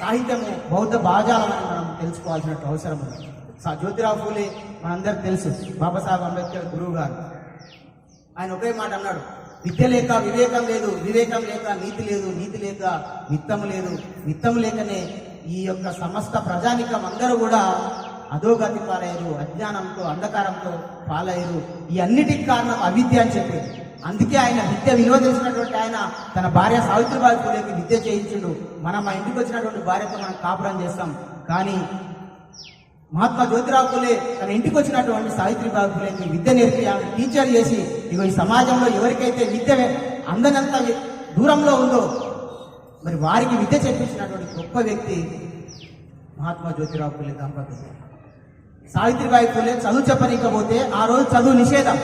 సాహిత్యము బౌద్ధ భావజాలమని మనం తెలుసుకోవాల్సిన అవసరం ఉంది. జ్యోతిరావు ఫూలే మనందరికి తెలుసు బాబాసాహెబ్ అంబేద్కర్ గురువు గారు. ఆయన ఒకే మాట అన్నాడు విద్య లేక వివేకం లేదు వివేకం లేక నీతి లేదు నీతి లేక విత్తం లేదు విత్తం లేకనే ఈ యొక్క సమస్త ప్రజానికం అందరూ కూడా అధోగతి పాలయ్యారు అజ్ఞానంతో అంధకారంతో పాలయ్యారు. ఈ అన్నిటికి కారణం అవిద్య అని చెప్పారు అందుకే ఆయన విద్య విలువ తెలిసినటువంటి ఆయన తన భార్య సావిత్రిబాయి పూలేకి విద్య చేయించుడు. మనం మా ఇంటికి వచ్చినటువంటి భార్యతో మనం కాపురం చేస్తాం. కానీ మహాత్మా జ్యోతిరావు పూలే తన ఇంటికి వచ్చినటువంటి సావిత్రిబాయి పూలేకి విద్య నేర్పి ఆమె టీచర్ చేసి ఇగో ఈ సమాజంలో ఎవరికైతే విద్య అందనంత దూరంలో ఉందో మరి వారికి విద్య చెప్పించినటువంటి గొప్ప వ్యక్తి మహాత్మా జ్యోతిరావు పూలే దంపతులు సావిత్రిబాయి పూలే చదువు చెప్పనీకపోతే ఆ రోజు చదువు నిషేధం.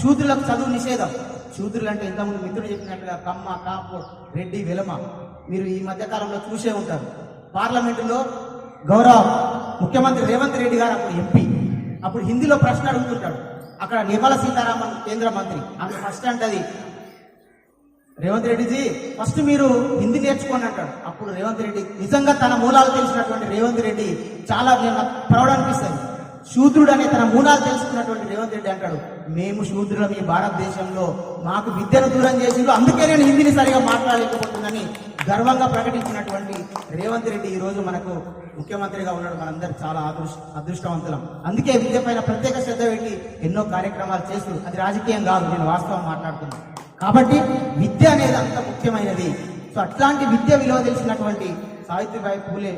శూద్రులకు చదువు నిషేధం. శూద్రులు అంటే ఇంతకుముందు మిత్రుడు చెప్పినట్టుగా కమ్మ కాపు రెడ్డి వెలమ. మీరు ఈ మధ్య కాలంలో చూసే ఉంటారు. పార్లమెంటులో గౌరవ ముఖ్యమంత్రి రేవంత్ రెడ్డి గారు అప్పుడు ఎంపీ. అప్పుడు హిందీలో ప్రశ్న అడుగుతుంటాడు. అక్కడ నిర్మలా సీతారామన్ కేంద్ర మంత్రి. ఆమె ఫస్ట్ అంటది రేవంత్ రెడ్డిజీ ఫస్ట్ మీరు హిందీ నేర్చుకోండి అంటాడు. అప్పుడు రేవంత్ రెడ్డి నిజంగా తన మూలాలు తెలిసినటువంటి రేవంత్ రెడ్డి చాలా నేను ప్రౌడ్ అనిపిస్తుంది. శూద్రుడు అనే తన మూలాలు తెలుసుకున్నటువంటి రేవంత్ రెడ్డి అంటాడు మేము శూద్రులం ఈ భారతదేశంలో మాకు విద్యను దూరం చేసిండు అందుకే నేను హిందీని సరిగా మాట్లాడలేకపోతుందని గర్వంగా ప్రకటించినటువంటి రేవంత్ రెడ్డి ఈ రోజు మనకు ముఖ్యమంత్రిగా ఉన్నాడు మనందరూ చాలా అదృష్ అదృష్టవంతులం. అందుకే విద్య పైన ప్రత్యేక శ్రద్ధ పెట్టి ఎన్నో కార్యక్రమాలు చేస్తూ అది రాజకీయం కాదు నేను వాస్తవం మాట్లాడుతున్నాను కాబట్టి విద్య అనేది అంత ముఖ్యమైనది. సో అట్లాంటి విద్య విలువ తెలిసినటువంటి సావిత్రిబాయి పూలే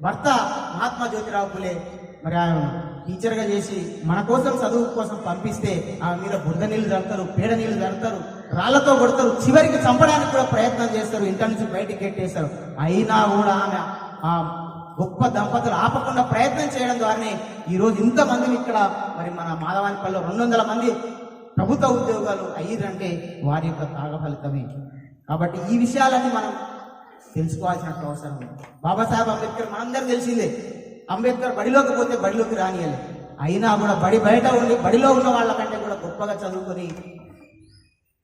భర్త మహాత్మా జ్యోతిరావు పూలే మరి ఆయన టీచర్గా చేసి మన కోసం చదువు కోసం పంపిస్తే ఆమె మీద బురద నీళ్ళు జరుపుతారు పేడ నీళ్ళు జరుగుతారు రాళ్ళతో కొడతారు చివరికి చంపడానికి కూడా ప్రయత్నం చేస్తారు ఇంటర్ నుంచి బయటికి ఎట్టేస్తారు అయినా కూడా ఆమె ఆ గొప్ప దంపతులు ఆపకుండా ప్రయత్నం చేయడం ద్వారానే ఈరోజు ఇంతమందిని ఇక్కడ మరి మన మాధవానిపల్లిలో రెండు వందల మంది ప్రభుత్వ ఉద్యోగాలు అయ్యారంటే వారి యొక్క తాగ ఫలితమే కాబట్టి ఈ విషయాలన్నీ మనం తెలుసుకోవాల్సిన అవసరం ఉంది. బాబాసాహెబ్ అంబేద్కర్ మనందరూ తెలిసిందే అంబేద్కర్ బడిలోకి పోతే బడిలోకి రానియలే. అయినా కూడా బడి బయట ఉండి బడిలో ఉన్న వాళ్ళకంటే కూడా గొప్పగా చదువుకొని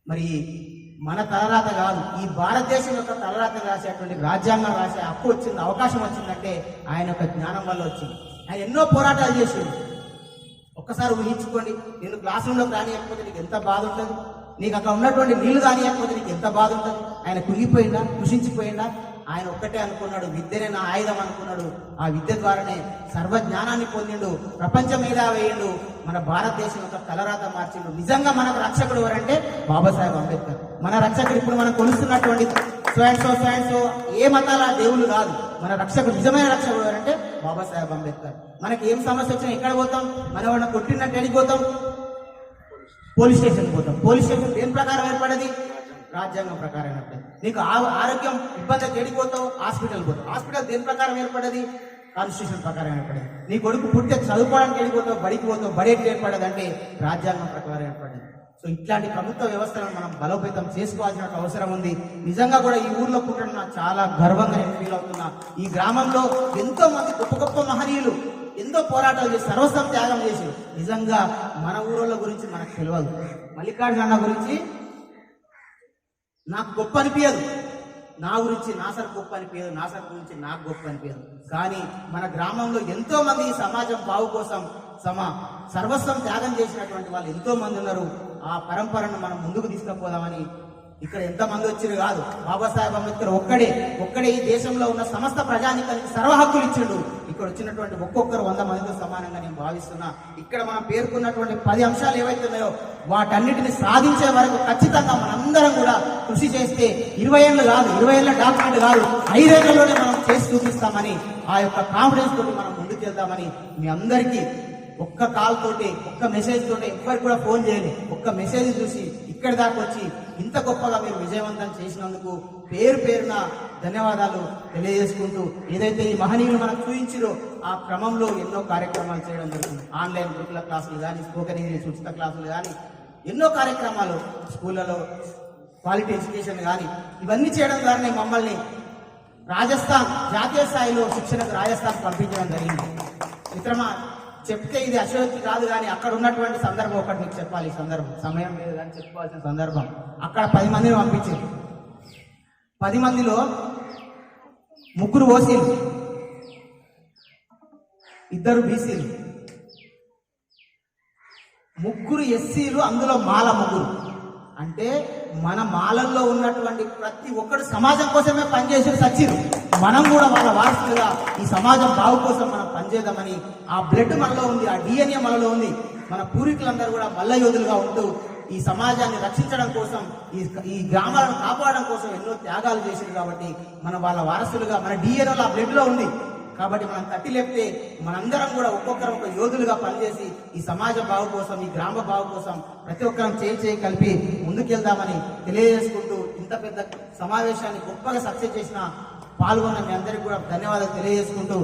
మరి మన తలరాత కాదు ఈ భారతదేశం యొక్క తలరాత రాసేటువంటి రాజ్యాంగం రాసే హక్కు వచ్చింది అవకాశం వచ్చిందంటే ఆయన యొక్క జ్ఞానం వల్ల వచ్చింది. ఆయన ఎన్నో పోరాటాలు చేసింది ఒక్కసారి ఊహించుకోండి నేను క్లాస్ రూమ్లోకి రానియకపోతే నీకు ఎంత బాధ ఉంటుంది? నీకు అక్కడ ఉన్నటువంటి నీళ్ళు రానియకపోతే నీకు ఎంత బాధ ఉంటుంది? ఆయన కుంగిపోయిందా కృషించిపోయిందా ఆయన ఒక్కటే అనుకున్నాడు విద్యనే నా ఆయుధం అనుకున్నాడు. ఆ విద్య ద్వారానే సర్వజ్ఞానాన్ని పొందిండు ప్రపంచం మీద వేయండు మన భారతదేశం యొక్క తలరాత మార్చిండు. నిజంగా మనకు రక్షకుడు ఎవరంటే బాబాసాహెబ్ అంబేద్కర్. మన రక్షకుడు ఇప్పుడు మనం కొలుస్తున్నటువంటి స్వయంసో స్వయంసో ఏ మతాల దేవుళ్ళు కాదు. మన రక్షకుడు నిజమైన రక్షకుడు ఎవరంటే బాబాసాహెబ్ అంబేద్కర్. మనకి ఏం సమస్య వచ్చినా ఎక్కడ పోతాం? మనం ఎవరైనా కొట్టినట్టు ఎడికి పోతాం? పోలీస్ స్టేషన్ పోతాం. పోలీస్ స్టేషన్ దేని ప్రకారం ఏర్పడది? రాజ్యాంగం ప్రకారం ఏర్పడింది నీకు ఆ- ఆరోగ్యం ఇబ్బంది చెడిపోతావు హాస్పిటల్ పోతావు. హాస్పిటల్ దేని ప్రకారం ఏర్పడది? కాన్స్టిట్యూషన్ ప్రకారం ఏర్పడింది. నీ కొడుకు పుట్టే చదువుకోవడానికి వెళ్ళిపోతావు బడికి పోతావు బడి ఎట్లా ఏర్పడదు అంటే రాజ్యాంగం ప్రకారం ఏర్పడింది. సో ఇట్లాంటి ప్రభుత్వ వ్యవస్థలను మనం బలోపేతం చేసుకోవాల్సిన అవసరం ఉంది. నిజంగా కూడా ఈ ఊర్లో పుట్టడం నాకు చాలా గర్వంగా నేను ఫీల్ అవుతున్నా. ఈ గ్రామంలో ఎంతో మంది గొప్ప గొప్ప మహనీయులు ఎంతో పోరాటాలు చేసి సర్వస్వం త్యాగం చేసి నిజంగా మన ఊరోళ్ళ గురించి మనకు తెలియదు మల్లికార్జున అన్న గురించి నాకు గొప్ప అనిపించదు నా గురించి నా సార్ గొప్ప అనిపించదు నా సార్ గురించి నాకు గొప్ప అనిపించదు కానీ మన గ్రామంలో ఎంతో మంది ఈ సమాజం బావు కోసం సమ సర్వస్వం త్యాగం చేసినటువంటి వాళ్ళు ఎంతో మంది ఉన్నారు. ఆ పరంపరను మనం ముందుకు తీసుకుపోదామని ఇక్కడ ఎంతమంది వచ్చిరు కాదు. బాబాసాహెబ్ అంబేద్కర్ ఒక్కడే. ఒక్కడే ఈ దేశంలో ఉన్న సమస్త ప్రజానికానికి సర్వ హక్కులు ఇచ్చిండు. ఇక్కడ వచ్చినటువంటి ఒక్కొక్కరు వంద మందితో సమానంగా నేను భావిస్తున్నా. ఇక్కడ మనం పేర్కొన్నటువంటి పది అంశాలు ఏవైతే ఉన్నాయో వాటన్నిటిని సాధించే వరకు ఖచ్చితంగా మనందరం కూడా కృషి చేస్తే ఇరవై ఏళ్ళు కాదు ఇరవై ఏళ్ళ డాక్యుమెంట్ కాదు ఐదేళ్ళలోనే మనం చేసి చూపిస్తామని ఆ యొక్క కాన్ఫిడెన్స్ తోటి మనం ముందుకెళ్దామని మీ అందరికీ ఒక్క కాల్ తోటి ఒక్క మెసేజ్ తోటి ఎవ్వరికి కూడా ఫోన్ చేయండి ఒక్క మెసేజ్ చూసి ఇక్కడి దాకా వచ్చి ఇంత గొప్పగా మీరు విజయవంతం చేసినందుకు పేరు పేరున ధన్యవాదాలు తెలియజేసుకుంటూ ఏదైతే ఈ మహనీయులు మనకు చూపించిరో ఆ క్రమంలో ఎన్నో కార్యక్రమాలు చేయడం జరుగుతుంది. ఆన్లైన్ గురుకుల క్లాసులు కానీ స్పోకెన్ ఇంగ్లీష్ ఉచిత క్లాసులు కానీ ఎన్నో కార్యక్రమాలు స్కూళ్ళలో క్వాలిటీ ఎడ్యుకేషన్ కానీ ఇవన్నీ చేయడం ద్వారానే మమ్మల్ని రాజస్థాన్ జాతీయ స్థాయిలో శిక్షణకు రాజస్థాన్ పంపించడం జరిగింది. మిత్రమా చెప్తే ఇది అశోక్తి కాదు కానీ అక్కడ ఉన్నటువంటి సందర్భం ఒకటి మీకు చెప్పాలి ఈ సందర్భం. సమయం లేదు కానీ చెప్పుకోవాల్సిన సందర్భం. అక్కడ పది మందిని పంపించారు పది మందిలో ముగ్గురు ఓసీలు. ఇద్దరు బీసీలు. ముగ్గురు ఎస్సీలు అందులో మాల ముగ్గురు. అంటే మన మాలల్లో ఉన్నటువంటి ప్రతి ఒక్కరు సమాజం కోసమే పనిచేసి సచ్చిరు మనం కూడా వాళ్ళ వారసులుగా ఈ సమాజం బాగు కోసం మనం పనిచేద్దామని ఆ బ్లడ్ మనలో ఉంది ఆ డిఎన్ఏ మనలో ఉంది. మన పూర్వీకులందరూ కూడా మల్ల యోధులుగా ఉంటూ ఈ సమాజాన్ని రక్షించడం కోసం ఈ ఈ గ్రామాలను కాపాడడం కోసం ఎన్నో త్యాగాలు చేసింది కాబట్టి మన వాళ్ళ వారసులుగా మన డిఎన్ఏ ఆ బ్లడ్లో ఉంది. కాబట్టి మనం తట్టి లేపితే మనందరం కూడా ఒక్కొక్కరు ఒక యోధులుగా పనిచేసి ఈ సమాజ బాగు కోసం ఈ గ్రామ బాగు కోసం ప్రతి ఒక్కరం చేయి చేయి కలిపి ముందుకెళ్దామని తెలియజేసుకుంటూ ఇంత పెద్ద సమావేశాన్ని గొప్పగా సక్సెస్ చేసిన పాల్గొన్న మీ అందరికీ కూడా ధన్యవాదాలు తెలియజేసుకుంటూ